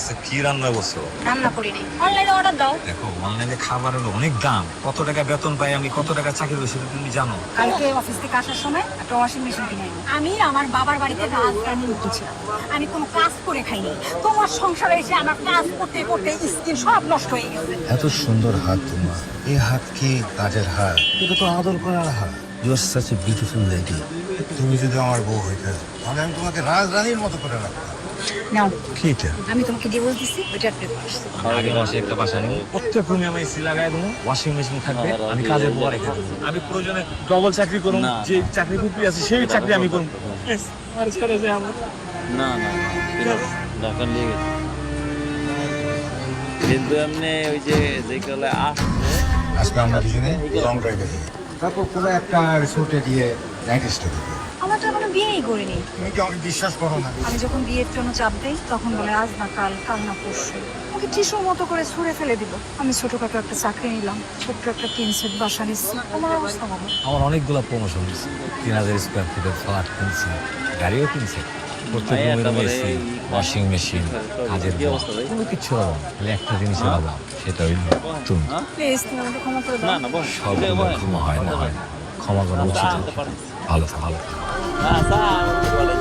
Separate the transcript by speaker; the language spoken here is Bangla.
Speaker 1: আচ্ছা কি রান্না করছ?
Speaker 2: রান্না করিনি। অনলাইনে অর্ডার দাও।
Speaker 1: দেখো অনলাইনে খাবার অনেক দাম। কত টাকা বেতন পাই আমি কত টাকা চাকরি করি সেটা তুমি জানো?
Speaker 2: কালকে অফিস থেকে আসার সময় একটা ওয়াশিং মেশিন কিনে আনি। আমি আমার বাবার বাড়িতে রাজধানী উঠেছিলাম আমি কোনো কাজ করে খাইনি। তোমার সংসারে এসে আমার কাজ করতে করতে স্কিন সব নষ্ট হয়ে গেছে।
Speaker 3: এত সুন্দর হাত তোমার। এই হাত কি কাজের হাত? এটা তো আদর করার হাত। You are such a beautiful lady তুমি যদি আমার বউ হইতে তাহলে আমি তোমাকে রাজরানীর মতো করে রাখতাম।
Speaker 2: নাও। আমি তোমাকে ডিভোর্স দিছি ওইটার পেপার
Speaker 1: আগে মাসে একটা বাসা নিব প্রত্যেক রুমে আমি এসি লাগাই দেবো ওয়াশিং মেশিন থাকবে আমি কাজের পর রেখে দেবো। আমি প্রয়োজনে ডবল চাকরি করব যে চাকরি আছে সেই চাকরি আমি করব আর ছেড়ে যে আমার।
Speaker 4: না না কিন্তু ওই যে যে কলে আসছে
Speaker 3: আজকে আমরা দুজনে লং ড্রাইভে যাই তারপর কোনো একটা রিসোর্টে গিয়ে নাইট স্টে করব।
Speaker 2: আমার তো এখনও বিয়েই করিনি।
Speaker 3: তুমি কি আমাকে বিশ্বাস করো না?
Speaker 2: আমি যখন বিয়ের জন্য চাপ দেই তখন বলে আজ না কাল কাল না পরশু। ওকে টিসুর মতো করে ছুঁড়ে ফেলে দিব আমি ছোটখাটো একটা চাকরি নিলাম ছোট্ট একটা তিন সেট বাসা নিচ্ছি। আমার অবস্থা ভালো?
Speaker 1: আমার অনেকগুলো প্রমোশন দিচ্ছে তিন হাজার স্কোয়ার ফিটের ফ্ল্যাট কিনছি গাড়িও কিনছি প্রত্যেক এসি ওয়াশিং মেশিন কাজের? কোনো কিছু খালি একটা জিনিসের অভাব সেটা হইল তুমি
Speaker 2: প্লিজ তুমি আমাকে ক্ষমা করে দাও।
Speaker 1: সব ক্ষমা হয় না হয় ক্ষমা করা উচিত। ভালো ভালো থাক।
Speaker 4: না স্যার বলে